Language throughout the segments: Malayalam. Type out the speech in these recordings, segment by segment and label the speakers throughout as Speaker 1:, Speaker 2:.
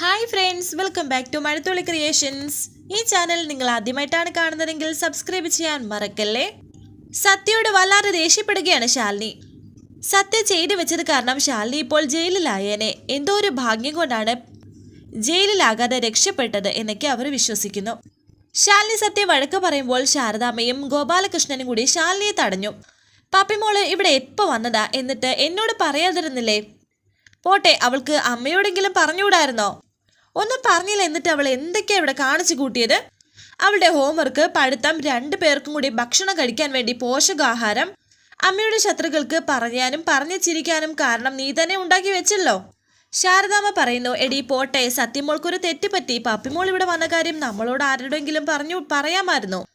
Speaker 1: Hi friends welcome back to Mazhathulli creations ഈ ചാനൽ നിങ്ങൾ ആദ്യമായിട്ടാണ് കാണുന്നതെങ്കിൽ സബ്സ്ക്രൈബ് ചെയ്യാൻ മറക്കല്ലേ? സത്യയോട് വല്ലാതെ ദേഷ്യപ്പെടുകയാണ് ശാലിനി. സത്യ ചെയ്തു വെച്ചത് കാരണം ശാലിനി ഇപ്പോൾ ജയിലിലായേനെ. എന്തോ ഒരു ഭാഗ്യം കൊണ്ടാണ് ജയിലിലാകാതെ രക്ഷപ്പെട്ടത് എന്നൊക്കെ അവർ വിശ്വസിക്കുന്നു. ശാലിനി സത്യ വഴക്ക് പറയുമ്പോൾ ശാരദാമ്മയും ഗോപാലകൃഷ്ണനും കൂടി ശാലിനിയെ തടഞ്ഞു. പാപ്പിമോൾ ഇവിടെ എപ്പോൾ വന്നതാ? എന്നിട്ട് എന്നോട് പറയാതിരുന്നില്ലേ? പോട്ടെ അവൾക്ക് അമ്മയോടെങ്കിലും പറഞ്ഞുകൂടായിരുന്നോ? ഒന്നും പറഞ്ഞില്ല എന്നിട്ട് അവൾ എന്തൊക്കെയാണ് ഇവിടെ കാണിച്ചു കൂട്ടിയത്? അവളുടെ ഹോംവർക്ക് പഠിത്തം രണ്ടു പേർക്കും കൂടി ഭക്ഷണം കഴിക്കാൻ വേണ്ടി പോഷകാഹാരം അമ്മയുടെ ശത്രുക്കൾക്ക് പറയാനും പറഞ്ഞു ചിരിക്കാനും കാരണം നീ തന്നെ ഉണ്ടാക്കി വെച്ചല്ലോ. ശാരദാമ്മ പറയുന്നു എടി പോട്ടെ സത്യമോൾക്കൊരു തെറ്റ് പറ്റി. പപ്പിമോൾ ഇവിടെ വന്ന കാര്യം നമ്മളോട് ആരോടെങ്കിലും പറഞ്ഞു പറയാമായിരുന്നു.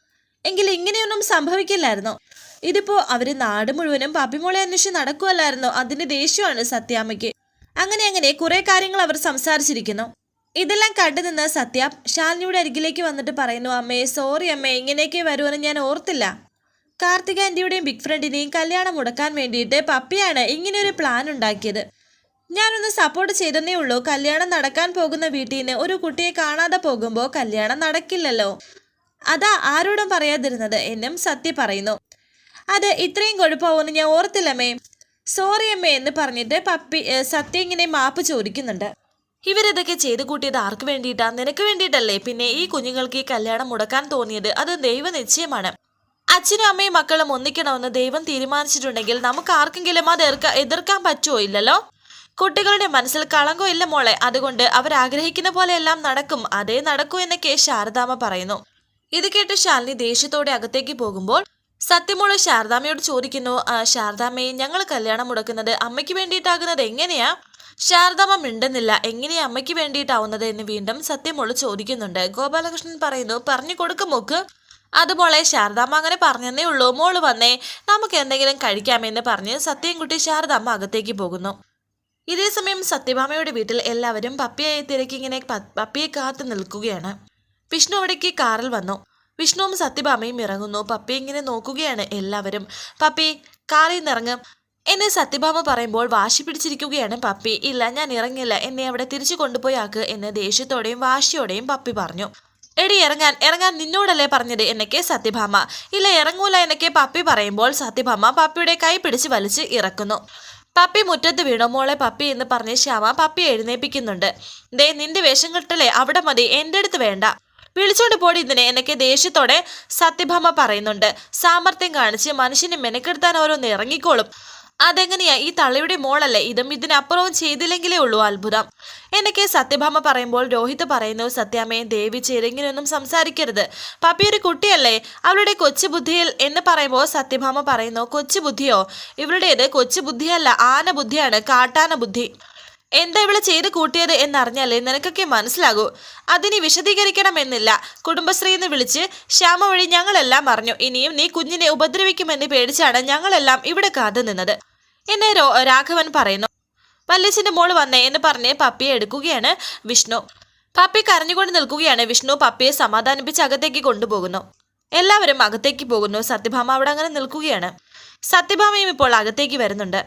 Speaker 1: എങ്കിൽ ഇങ്ങനെയൊന്നും സംഭവിക്കില്ലായിരുന്നു. ഇതിപ്പോ അവർ നാട് മുഴുവനും പപ്പിമോളെ അന്വേഷിച്ച് നടക്കുമല്ലായിരുന്നു അതിന്റെ ദേഷ്യമാണ് സത്യാമ്മയ്ക്ക്. അങ്ങനെ അങ്ങനെ കുറെ കാര്യങ്ങൾ അവർ സംസാരിച്ചിരിക്കുന്നു. ഇതെല്ലാം കണ്ടു നിന്ന് സത്യ ശാലിനിയുടെ അരികിലേക്ക് വന്നിട്ട് പറയുന്നു അമ്മേ സോറി അമ്മേ ഇങ്ങനെയൊക്കെ വരുമെന്ന് ഞാൻ ഓർത്തില്ല. കാർത്തിക ആന്റിയുടെയും ബിഗ് ഫ്രണ്ടിനെയും കല്യാണം മുടക്കാൻ വേണ്ടിയിട്ട് പപ്പിയാണ് ഇങ്ങനെയൊരു പ്ലാൻ ഉണ്ടാക്കിയത്. ഞാനൊന്ന് സപ്പോർട്ട് ചെയ്തെന്നേ ഉള്ളൂ. കല്യാണം നടക്കാൻ പോകുന്ന വീട്ടിൽ നിന്ന് ഒരു കുട്ടിയെ കാണാതെ പോകുമ്പോൾ കല്യാണം നടക്കില്ലല്ലോ. അതാ ആരോടും പറയാതിരുന്നത് എന്നും സത്യ പറയുന്നു. അത് ഇത്രയും കുഴപ്പമാവുമെന്ന് ഞാൻ ഓർത്തില്ലമ്മേ സോറി അമ്മേ എന്ന് പറഞ്ഞിട്ട് പപ്പി സത്യ ഇങ്ങനെ മാപ്പ് ചോദിക്കുന്നുണ്ട്. ഇവരിതൊക്കെ ചെയ്തു കൂട്ടിയത് ആർക്ക് വേണ്ടിയിട്ടാ? നിനക്ക് വേണ്ടിയിട്ടല്ലേ പിന്നെ ഈ കുഞ്ഞുങ്ങൾക്ക് ഈ കല്യാണം മുടക്കാൻ തോന്നിയത്? അത് ദൈവ നിശ്ചയമാണ്. അച്ഛനും അമ്മയും മക്കളും ഒന്നിക്കണമെന്ന് ദൈവം തീരുമാനിച്ചിട്ടുണ്ടെങ്കിൽ നമുക്ക് ആർക്കെങ്കിലും അത് എതിർക്ക എതിർക്കാൻ പറ്റുമോ ഇല്ലല്ലോ? കുട്ടികളുടെ മനസ്സിൽ കളങ്കോ ഇല്ല മോളെ. അതുകൊണ്ട് അവർ ആഗ്രഹിക്കുന്ന പോലെ എല്ലാം നടക്കും. അതേ നടക്കൂ എന്നൊക്കെ ശാരദാമ്മ പറയുന്നു. ഇത് കേട്ട് ശാലിനി ദേഷ്യത്തോടെ അകത്തേക്ക് പോകുമ്പോൾ സത്യമോൾ ശാരദാമ്മയോട് ചോദിക്കുന്നു "ആ, ശാരദാമ്മയെ ഞങ്ങൾ കല്യാണം മുടക്കുന്നത് അമ്മയ്ക്ക് വേണ്ടിയിട്ടാകുന്നത് എങ്ങനെയാ? ശാരദാമ്മ മിണ്ടുന്നില്ല. എങ്ങനെയാ അമ്മയ്ക്ക് വേണ്ടിയിട്ടാവുന്നത് എന്ന് വീണ്ടും സത്യമോൾ ചോദിക്കുന്നുണ്ട്. ഗോപാലകൃഷ്ണൻ പറയുന്നു പറഞ്ഞു കൊടുക്കും മോക്ക്. അതുപോലെ ശാരദാമ്മ അങ്ങനെ പറഞ്ഞതേ ഉള്ളൂ. മോൾ വന്നേ നമുക്ക് എന്തെങ്കിലും കഴിക്കാമെന്ന് പറഞ്ഞ് സത്യംകുട്ടി ശാരദാമ്മ അകത്തേക്ക് പോകുന്നു. ഇതേസമയം സത്യഭാമയുടെ വീട്ടിൽ എല്ലാവരും പപ്പിയെ തിരക്കി ഇങ്ങനെ പപ്പിയെ കാത്തു നിൽക്കുകയാണ്. വിഷ്ണു അവിടേക്ക് കാറിൽ വന്നു. വിഷ്ണുവും സത്യഭാമയും ഇറങ്ങുന്നു. പപ്പി ഇങ്ങനെ നോക്കുകയാണ് എല്ലാവരും. പപ്പി കാറിൽ നിന്ന് ഇറങ്ങും. എന്നെ സത്യഭാമ പറയുമ്പോൾ വാശി പിടിച്ചിരിക്കുകയാണ് പപ്പി. ഇല്ല ഞാൻ ഇറങ്ങില്ല. എന്നെ അവിടെ തിരിച്ചു കൊണ്ടുപോയി ആക്ക് എന്ന് ദേഷ്യത്തോടെയും വാശിയോടെയും പപ്പി പറഞ്ഞു. എടി ഇറങ്ങാൻ ഇറങ്ങാൻ നിന്നോടല്ലേ പറഞ്ഞത് എന്നൊക്കെ സത്യഭാമ. ഇല്ല ഇറങ്ങൂല എന്നൊക്കെ പപ്പി പറയുമ്പോൾ സത്യഭാമ പപ്പിയുടെ കൈ പിടിച്ച് വലിച്ച് ഇറക്കുന്നു. പപ്പി മുറ്റത്ത് വീണു. മോളെ പപ്പി എന്ന് പറഞ്ഞ് ശ്യാമ പപ്പി എഴുന്നേപ്പിക്കുന്നുണ്ട്. ദേ നിന്റെ വേഷം കിട്ടലേ അവിടെ മതി. എന്റെ അടുത്ത് വേണ്ട. വിളിച്ചോണ്ട് പോടി ഇതിനെ എന്നൊക്കെ ദേഷ്യത്തോടെ സത്യഭാമ പറയുന്നുണ്ട്. സാമർത്ഥ്യം കാണിച്ച് മനുഷ്യനെ മെനക്കെടുത്താൻ ഓരോന്ന് ഇറങ്ങിക്കോളും. അതെങ്ങനെയാ? ഈ തള്ളിയുടെ മോളല്ലേ? ഇതും ഇതിനപ്പുറവും ചെയ്തില്ലെങ്കിലേ ഉള്ളൂ അത്ഭുതം. എന്നൊക്കെ സത്യഭാമ പറയുമ്പോൾ രോഹിത് പറയുന്നു സത്യാമ്മയെ ദേവി ചെരുങ്ങിനൊന്നും സംസാരിക്കരുത്. പപ്പി ഒരു കുട്ടിയല്ലേ? അവളുടെ കൊച്ചു ബുദ്ധിയിൽ എന്ന് പറയുമ്പോൾ സത്യഭാമ പറയുന്നു കൊച്ചു ബുദ്ധിയോ ഇവളുടേത് കൊച്ചു ബുദ്ധിയല്ല ആന ബുദ്ധിയാണ് കാട്ടാന ബുദ്ധി എന്താ ഇവൾ ചെയ്ത് കൂട്ടിയത് എന്നറിഞ്ഞാലേ നിനക്കൊക്കെ മനസ്സിലാകൂ. അതിനി വിശദീകരിക്കണമെന്നില്ല. കുടുംബശ്രീ എന്ന് വിളിച്ച് ശ്യാമ വഴി ഞങ്ങളെല്ലാം അറിഞ്ഞു. ഇനിയും നീ കുഞ്ഞിനെ ഉപദ്രവിക്കുമെന്ന് പേടിച്ചാണ് ഞങ്ങളെല്ലാം ഇവിടെ കാത്തു നിന്നത്. എന്നെ രാഘവൻ പറയുന്നു. വല്യച്ഛന്റെ മോൾ വന്നേ എന്ന് പറഞ്ഞ് പപ്പിയെ എടുക്കുകയാണ് വിഷ്ണു. പപ്പി കരഞ്ഞുകൊണ്ട് നിൽക്കുകയാണ് വിഷ്ണു. പപ്പിയെ സമാധാനിപ്പിച്ച് അകത്തേക്ക് കൊണ്ടുപോകുന്നു. എല്ലാവരും അകത്തേക്ക് പോകുന്നു. സത്യഭാമ അവിടെ അങ്ങനെ നിൽക്കുകയാണ്. സത്യഭാമയും ഇപ്പോൾ അകത്തേക്ക് വരുന്നുണ്ട്.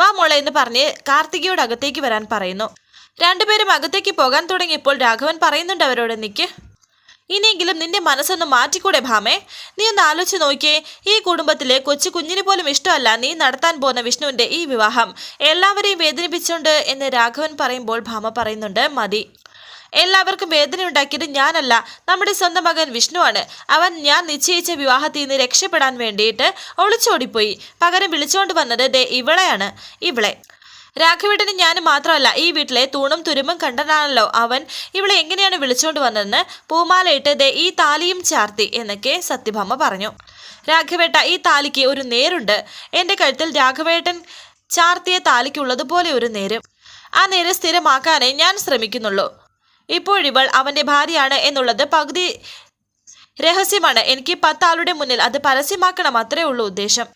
Speaker 1: വാ മോളെ എന്ന് പറഞ്ഞ് കാർത്തികയോട് അകത്തേക്ക് വരാൻ പറയുന്നു. രണ്ടുപേരും അകത്തേക്ക് പോകാൻ തുടങ്ങിയപ്പോൾ രാഘവൻ പറയുന്നുണ്ട് അവരോട് നിക്ക് ഇനിയെങ്കിലും നിന്റെ മനസ്സൊന്ന് മാറ്റിക്കൂടെ ഭാമേ? നീ ഒന്ന് ആലോചിച്ച് നോക്കിയേ ഈ കുടുംബത്തിലെ കൊച്ചു കുഞ്ഞിന് പോലും ഇഷ്ടമല്ല നീ നടത്താൻ പോകുന്ന വിഷ്ണുവിന്റെ ഈ വിവാഹം. എല്ലാവരെയും വേദനിപ്പിച്ചുകൊണ്ട് എന്ന് രാഘവൻ പറയുമ്പോൾ ഭാമ പറയുന്നുണ്ട് മതി. എല്ലാവർക്കും വേദന ഉണ്ടാക്കിയത് ഞാനല്ല. നമ്മുടെ സ്വന്തം മകൻ വിഷ്ണുവാണ്. അവൻ ഞാൻ നിശ്ചയിച്ച വിവാഹത്തിൽ നിന്ന് രക്ഷപ്പെടാൻ വേണ്ടിയിട്ട് ഒളിച്ചോടിപ്പോയി. പകരം വിളിച്ചുകൊണ്ട് വന്നത് ദേ ഇവളെയാണ്. ഇവളെ. രാഘവേട്ടന് ഞാൻ മാത്രമല്ല ഈ വീട്ടിലെ തൂണും തുരുമ്പും കണ്ടതാണല്ലോ അവൻ. ഇവളെ എങ്ങനെയാണ് വിളിച്ചുകൊണ്ട് വന്നതെന്ന് പൂമാലയിട്ട് ദേ ഈ താലിയും ചാർത്തി എന്നൊക്കെ സത്യഭാമ പറഞ്ഞു. രാഘവേട്ട ഈ താലിക്ക് ഒരു നേരുണ്ട്. എന്റെ കഴുത്തിൽ രാഘവേട്ടൻ ചാർത്തിയ താലിക്കുള്ളതുപോലെ ഒരു നേരും. ആ നേരെ സ്ഥിരമാക്കാനേ ഞാൻ ശ്രമിക്കുന്നുള്ളൂ. ഇപ്പോഴിവൾ അവന്റെ ഭാര്യയാണ് എന്നുള്ളത് പകുതി രഹസ്യമാണ്. എനിക്ക് പത്താളുടെ മുന്നിൽ അത് പരസ്യമാക്കണം അത്രേ ഉള്ളൂ ഉദ്ദേശം.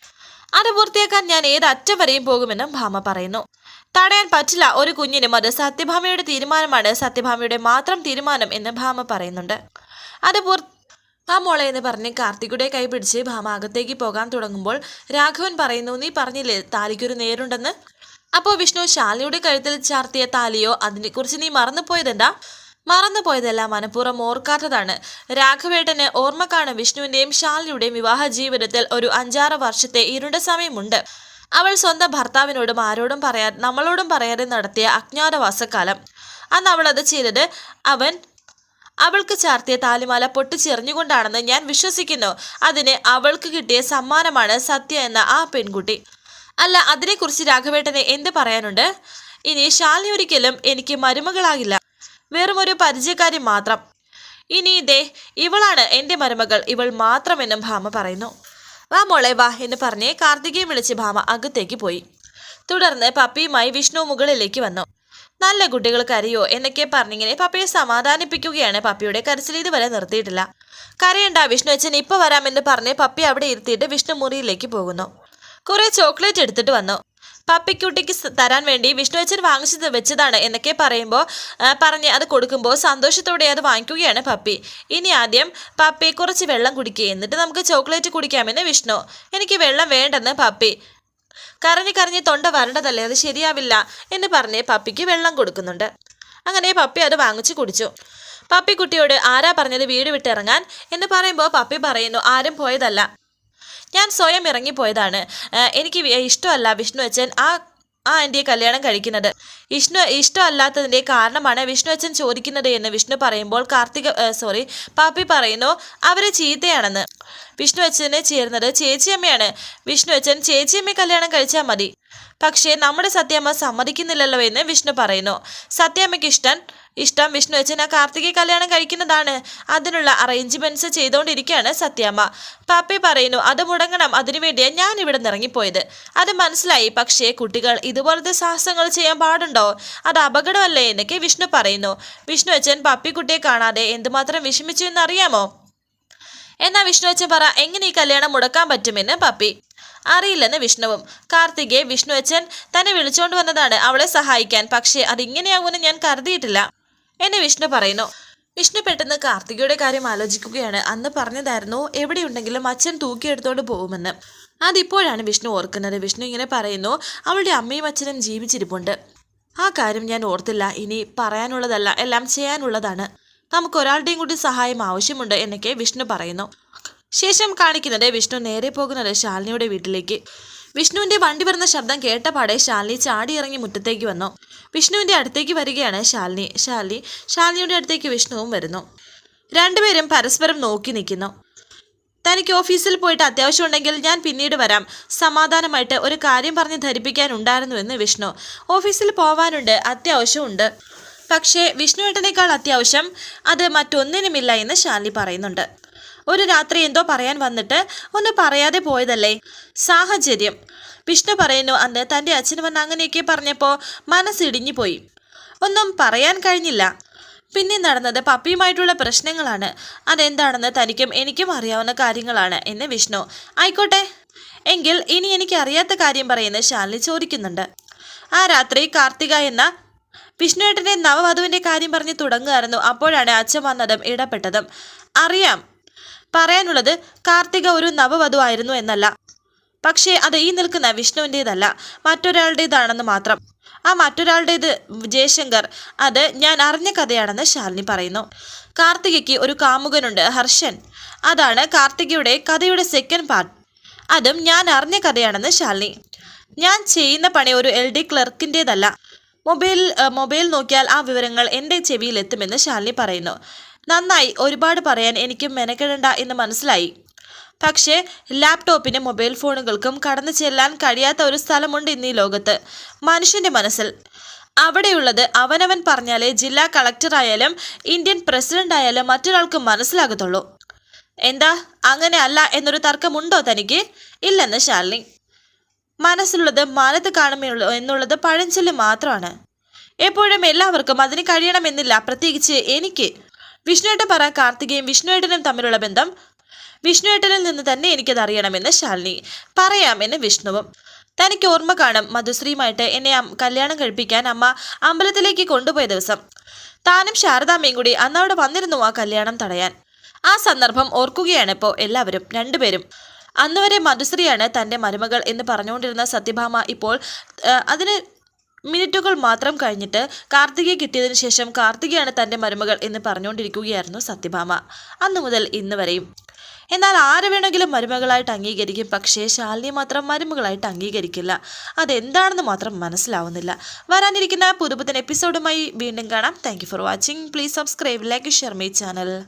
Speaker 1: അത് പൂർത്തിയാക്കാൻ ഞാൻ ഏത് അറ്റം വരെയും പോകുമെന്നും ഭാമ പറയുന്നു. തടയാൻ പറ്റില്ല. ഒരു കുഞ്ഞിനും അത് സത്യഭാമയുടെ തീരുമാനമാണ്. സത്യഭാമയുടെ മാത്രം തീരുമാനം എന്ന് ഭാമ പറയുന്നുണ്ട്. അത് പൂർ ആ മോളെ എന്ന് പറഞ്ഞ് കാർത്തികുടെ കൈ പിടിച്ച് ഭാമ അകത്തേക്ക് പോകാൻ തുടങ്ങുമ്പോൾ രാഘവൻ പറയുന്നു നീ പറഞ്ഞില്ലേ താലിക്കൊരു നേരുണ്ടെന്ന്? അപ്പോൾ വിഷ്ണു ശാലിയുടെ കഴുത്തിൽ ചാർത്തിയ താലിയോ? അതിനെക്കുറിച്ച് നീ മറന്നുപോയതെന്താ? മറന്നുപോയതല്ല മനഃപൂർവം ഓർക്കാത്തതാണ്. രാഘവേട്ടന് ഓർമ്മക്കാണ് വിഷ്ണുവിന്റെയും ശാലിനിയുടെയും വിവാഹ ജീവിതത്തിൽ ഒരു അഞ്ചാറ് വർഷത്തെ ഇരുണ്ട സമയമുണ്ട്. അവൾ സ്വന്തം ഭർത്താവിനോടും ആരോടും പറയാ നമ്മളോടും പറയാതെ നടത്തിയ അജ്ഞാതവാസക്കാലം. അന്ന് അവൾ അത് ചെയ്തത് അവൻ അവൾക്ക് ചാർത്തിയ താലിമാല പൊട്ടിച്ചെറിഞ്ഞുകൊണ്ടാണെന്ന് ഞാൻ വിശ്വസിക്കുന്നു. അതിന് അവൾക്ക് കിട്ടിയ സമ്മാനമാണ് സത്യ എന്ന ആ പെൺകുട്ടി. അല്ല അതിനെക്കുറിച്ച് രാഘവേട്ടനെ എന്ത് പറയാനുണ്ട്? ഇനി ശാലിനി ഒരിക്കലും എനിക്ക് മരുമകളാകില്ല. വെറും ഒരു പരിചയക്കാരി മാത്രം. ഇനി ഇതേ ഇവളാണ് എന്റെ മരുമകൾ. ഇവൾ മാത്രമെന്നും ഭാമ പറയുന്നു. വാ മോളെ വാ എന്ന് പറഞ്ഞ് കാർത്തികയും വിളിച്ച് ഭാമ അകത്തേക്ക് പോയി. തുടർന്ന് പപ്പിയുമായി വിഷ്ണു മുകളിലേക്ക് വന്നു. നല്ല കുട്ടികൾ കരയോ എന്നൊക്കെ പറഞ്ഞിങ്ങനെ പപ്പയെ സമാധാനിപ്പിക്കുകയാണ് പപ്പിയുടെ കരച്ചിൽ ഇതുവരെ നിർത്തിയിട്ടില്ല. കരയണ്ട വിഷ്ണു അച്ഛൻ ഇപ്പൊ വരാമെന്ന് പറഞ്ഞ് പപ്പി അവിടെ ഇരുത്തിയിട്ട് വിഷ്ണു മുറിയിലേക്ക് പോകുന്നു. കുറെ ചോക്ലേറ്റ് എടുത്തിട്ട് വന്നു. പപ്പിക്കുട്ടിക്ക് തരാൻ വേണ്ടി വിഷ്ണു അച്ഛൻ വാങ്ങിച്ചത് വെച്ചതാണ് എന്നൊക്കെ പറയുമ്പോൾ പറഞ്ഞ് അത് കൊടുക്കുമ്പോൾ സന്തോഷത്തോടെ അത് വാങ്ങിക്കുകയാണ് പപ്പി. ഇനി ആദ്യം പപ്പി കുറച്ച് വെള്ളം കുടിക്കുക എന്നിട്ട് നമുക്ക് ചോക്ലേറ്റ് കുടിക്കാമെന്ന് വിഷ്ണു. എനിക്ക് വെള്ളം വേണ്ടെന്ന് പപ്പി. കരഞ്ഞ് കരഞ്ഞ് തൊണ്ട വരണ്ടതല്ലേ അത് ശരിയാവില്ല എന്ന് പറഞ്ഞ് പപ്പിക്ക് വെള്ളം കൊടുക്കുന്നുണ്ട്. അങ്ങനെ പപ്പി അത് വാങ്ങിച്ചു കുടിച്ചു. പപ്പി കുട്ടിയോട് ആരാ പറഞ്ഞത് വീട് വിട്ടിറങ്ങാൻ എന്ന് പറയുമ്പോൾ പപ്പി പറയുന്നു ആരും പോയതല്ല. ഞാൻ സ്വയം ഇറങ്ങിപ്പോയതാണ്. എനിക്ക് ഇഷ്ടമല്ല വിഷ്ണു അച്ഛൻ ആ ആ ആന്റിയെ കല്യാണം കഴിക്കുന്നത്. വിഷ്ണു ഇഷ്ടമല്ലാത്തതിന്റെ കാരണമാണ് വിഷ്ണു അച്ഛൻ ചോദിക്കുന്നത് എന്ന് വിഷ്ണു പറയുമ്പോൾ കാർത്തിക സോറി പാപ്പി പറയുന്നു അവർ ചീത്തയാണെന്ന്. വിഷ്ണു അച്ഛന് ചേർന്നത് ചേച്ചിയമ്മയാണ്. വിഷ്ണു അച്ഛൻ ചേച്ചിയമ്മയെ കല്യാണം കഴിച്ചാൽ മതി. പക്ഷേ നമ്മുടെ സത്യമ്മ സമ്മതിക്കുന്നില്ലല്ലോ എന്ന് വിഷ്ണു പറയുന്നു. സത്യമ്മയ്ക്ക് ഇഷ്ടം ഇഷ്ടം വിഷ്ണു അച്ഛന ആ കാർത്തികയെ കല്യാണം കഴിക്കുന്നതാണ്. അതിനുള്ള അറേഞ്ച്മെന്റ്സ് ചെയ്തുകൊണ്ടിരിക്കുകയാണ് സത്യാമ്മ. പാപ്പി പറയുന്നു അത് മുടങ്ങണം. അതിനുവേണ്ടിയാണ് ഞാൻ ഇവിടെ നിന്ന് ഇറങ്ങിപ്പോയത്. അത് മനസ്സിലായി. പക്ഷേ കുട്ടികൾ ഇതുപോലത്തെ സാഹസങ്ങൾ ചെയ്യാൻ പാടുണ്ടോ? അത് അപകടമല്ലേ എന്നൊക്കെ വിഷ്ണു പറയുന്നു. വിഷ്ണു അച്ഛൻ പപ്പിക്കുട്ടിയെ കാണാതെ എന്തുമാത്രം വിഷമിച്ചു എന്നറിയാമോ? എന്നാ വിഷ്ണു അച്ഛൻ പറ എങ്ങനെ ഈ കല്യാണം മുടക്കാൻ പറ്റുമെന്ന് പപ്പി? അറിയില്ലെന്ന് വിഷ്ണുവും. കാർത്തികയെ വിഷ്ണു അച്ഛൻ തന്നെ വിളിച്ചുകൊണ്ട് വന്നതാണ് അവളെ സഹായിക്കാൻ. പക്ഷേ അതിങ്ങനെയാകുമെന്ന് ഞാൻ കരുതിയിട്ടില്ല. എന്ന് വിഷ്ണു പറയുന്നു. വിഷ്ണു പെട്ടെന്ന് കാർത്തികയുടെ കാര്യം ആലോചിക്കുകയാണ്. അന്ന് പറഞ്ഞതായിരുന്നു എവിടെയുണ്ടെങ്കിലും അച്ഛൻ തൂക്കിയെടുത്തോണ്ട് പോകുമെന്ന്. അതിപ്പോഴാണ് വിഷ്ണു ഓർക്കുന്നത്. വിഷ്ണു ഇങ്ങനെ പറയുന്നു അവളുടെ അമ്മയും അച്ഛനും ജീവിച്ചിരിപ്പുണ്ട്. ആ കാര്യം ഞാൻ ഓർത്തില്ല. ഇനി പറയാനുള്ളതല്ല എല്ലാം ചെയ്യാനുള്ളതാണ്. നമുക്ക് ഒരാളുടെയും കൂടി സഹായം ആവശ്യമുണ്ട് എന്നൊക്കെ വിഷ്ണു പറയുന്നു. ശേഷം കാണിക്കുന്നത് വിഷ്ണു നേരെ പോകുന്നത് ശാലിനിയുടെ വീട്ടിലേക്ക്. വിഷ്ണുവിന്റെ വണ്ടി വരുന്ന ശബ്ദം കേട്ടപാടെ ശാലിനി ചാടിയിറങ്ങി മുറ്റത്തേക്ക് വന്നു. വിഷ്ണുവിന്റെ അടുത്തേക്ക് വരികയാണ് ശാലിനി. ശാലിനി ശാലിനിയുടെ അടുത്തേക്ക് വിഷ്ണുവും വരുന്നു. രണ്ടുപേരും പരസ്പരം നോക്കി നിൽക്കുന്നു. തനിക്ക് ഓഫീസിൽ പോയിട്ട് അത്യാവശ്യം ഉണ്ടെങ്കിൽ ഞാൻ പിന്നീട് വരാം. സമാധാനമായിട്ട് ഒരു കാര്യം പറഞ്ഞ് ധരിപ്പിക്കാനുണ്ടായിരുന്നുവെന്ന് വിഷ്ണു. ഓഫീസിൽ പോവാനുണ്ട് അത്യാവശ്യമുണ്ട്. പക്ഷേ വിഷ്ണുവേട്ടനേക്കാൾ അത്യാവശ്യം അത് മറ്റൊന്നിനുമില്ല എന്ന് ശാലിനി പറയുന്നുണ്ട്. ഒരു രാത്രി എന്തോ പറയാൻ വന്നിട്ട് ഒന്ന് പറയാതെ പോയതല്ലേ? സാഹചര്യം. വിഷ്ണു പറയുന്നു അന്ന് തന്റെ അച്ഛൻ വന്ന് അങ്ങനെയൊക്കെ പറഞ്ഞപ്പോൾ മനസ്സിടിഞ്ഞു പോയി ഒന്നും പറയാൻ കഴിഞ്ഞില്ല. പിന്നെ നടന്നത് പപ്പിയുമായിട്ടുള്ള പ്രശ്നങ്ങളാണ്. അതെന്താണെന്ന് തനിക്കും എനിക്കും അറിയാവുന്ന കാര്യങ്ങളാണ് എന്ന് വിഷ്ണു. ആയിക്കോട്ടെ. എങ്കിൽ ഇനി എനിക്ക് അറിയാത്ത കാര്യം പറയുന്ന ശാലിനി ചോദിക്കുന്നുണ്ട്. ആ രാത്രി കാർത്തിക എന്ന വിഷ്ണുവേട്ടന്റെ നവവധുവിന്റെ കാര്യം പറഞ്ഞ് തുടങ്ങുമായിരുന്നു അപ്പോഴാണ് അച്ഛൻ വന്നതും ഇടപെട്ടതും. അറിയാം. പറയാനുള്ളത് കാർത്തിക ഒരു നവവധുവായിരുന്നു എന്നല്ല. പക്ഷേ അത് ഈ നിൽക്കുന്ന വിഷ്ണുവിന്റേതല്ല മറ്റൊരാളുടേതാണെന്ന് മാത്രം. ആ മറ്റൊരാളുടേത് ജയശങ്കർ അത് ഞാൻ അറിഞ്ഞ കഥയാണെന്ന് ശാലിനി പറയുന്നു. കാർത്തികയ്ക്ക് ഒരു കാമുകനുണ്ട് ഹർഷൻ. അതാണ് കാർത്തികയുടെ കഥയുടെ സെക്കൻഡ് പാർട്ട് അതും ഞാൻ അറിഞ്ഞ കഥയാണെന്ന് ശാലിനി. ഞാൻ ചെയ്യുന്ന പണി ഒരു എൽ ഡി ക്ലർക്കിന്റേതല്ല. മൊബൈൽ മൊബൈൽ നോക്കിയാൽ ആ വിവരങ്ങൾ എന്റെ ചെവിയിൽ എത്തുമെന്ന് ശാലിനി പറയുന്നു. നന്നായി ഒരുപാട് പറയാൻ എനിക്ക് മെനക്കെടണ്ട എന്ന് മനസ്സിലായി. പക്ഷേ ലാപ്ടോപ്പിനും മൊബൈൽ ഫോണുകൾക്കും കടന്നു ചെല്ലാൻ കഴിയാത്ത ഒരു സ്ഥലമുണ്ട് ഇന്ന് ഈ ലോകത്ത്. മനുഷ്യന്റെ മനസ്സിൽ. അവിടെയുള്ളത് അവനവൻ പറഞ്ഞാലേ ജില്ലാ കളക്ടറായാലും ഇന്ത്യൻ പ്രസിഡന്റ് ആയാലും മറ്റൊരാൾക്ക് മനസ്സിലാകത്തുള്ളൂ. എന്താ? അങ്ങനെ അല്ല എന്നൊരു തർക്കമുണ്ടോ തനിക്ക്? ഇല്ലെന്ന് ശാലിനി. മനസ്സിലുള്ളത് മാനത്ത് കാണുമെന്നുള്ളൂ എന്നുള്ളത് പഴഞ്ചൊല്ല് മാത്രമാണ്. എപ്പോഴും എല്ലാവർക്കും അതിന് കഴിയണമെന്നില്ല. പ്രത്യേകിച്ച് എനിക്ക്. വിഷ്ണുവേട്ടൻ പറ കാർത്തികയും വിഷ്ണുവേട്ടനും തമ്മിലുള്ള ബന്ധം. വിഷ്ണുവേട്ടനിൽ നിന്ന് തന്നെ എനിക്കത് അറിയണമെന്ന് ശാലിനി പറയാമെന്ന് വിഷ്ണുവും. തനിക്ക് ഓർമ്മ കാണും മധുശ്രീയുമായിട്ട് എന്നെ കല്യാണം കഴിപ്പിക്കാൻ അമ്മ അമ്പലത്തിലേക്ക് കൊണ്ടുപോയ ദിവസം. താനും ശാരദാമ്മയും കൂടി അന്ന് അവിടെ വന്നിരുന്നു ആ കല്യാണം തടയാൻ. ആ സന്ദർഭം ഓർക്കുകയാണ് ഇപ്പോൾ എല്ലാവരും രണ്ടുപേരും. അന്നുവരെ മധുശ്രീയാണ് തന്റെ മരുമകൾ എന്ന് പറഞ്ഞുകൊണ്ടിരുന്ന സത്യഭാമ ഇപ്പോൾ അതിന് മിനിറ്റുകൾ മാത്രം കഴിഞ്ഞിട്ട് കാർത്തികയെ കിട്ടിയതിനു ശേഷം കാർത്തികയാണ് തന്റെ മരുമകൾ എന്ന് പറഞ്ഞുകൊണ്ടിരിക്കുകയായിരുന്നു സത്യഭാമ. അന്നു മുതൽ ഇന്ന് വരെയും. എന്നാൽ ആരെ വേണമെങ്കിലും മരുമകളായിട്ട് അംഗീകരിക്കും പക്ഷേ ശാലിനി മാത്രം മരുമകളായിട്ട് അംഗീകരിക്കില്ല. അതെന്താണെന്ന് മാത്രം മനസ്സിലാവുന്നില്ല. വരാനിരിക്കുന്ന പുതുപുത്തൻ എപ്പിസോഡുമായി വീണ്ടും കാണാം. Thank for watching please subscribe like share my channel